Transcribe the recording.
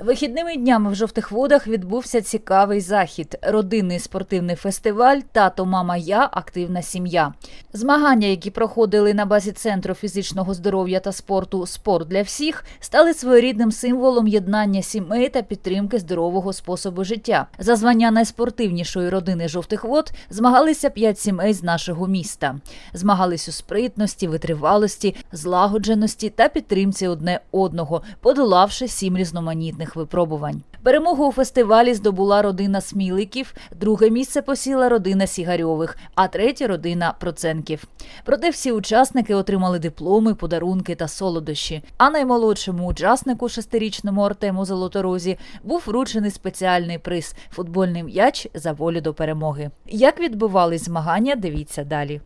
Вихідними днями в жовтих водах відбувся цікавий захід. Родинний спортивний фестиваль Тато, мама, я активна сім'я. Змагання, які проходили на базі центру фізичного здоров'я та спорту Спорт для всіх, стали своєрідним символом єднання сімей та підтримки здорового способу життя. За звання найспортивнішої родини жовтих вод змагалися п'ять сімей з нашого міста. Змагались у спритності, витривалості, злагодженості та підтримці одне одного, подолавши сім різноманітних випробувань. Перемогу у фестивалі здобула родина Сміликів, друге місце посіла родина Сігарьових, а третє родина Проценків. Проте всі учасники отримали дипломи, подарунки та солодощі. А наймолодшому учаснику, шестирічному Артему Золоторозі, був вручений спеціальний приз футбольний м'яч за волю до перемоги. Як відбувались змагання, дивіться далі.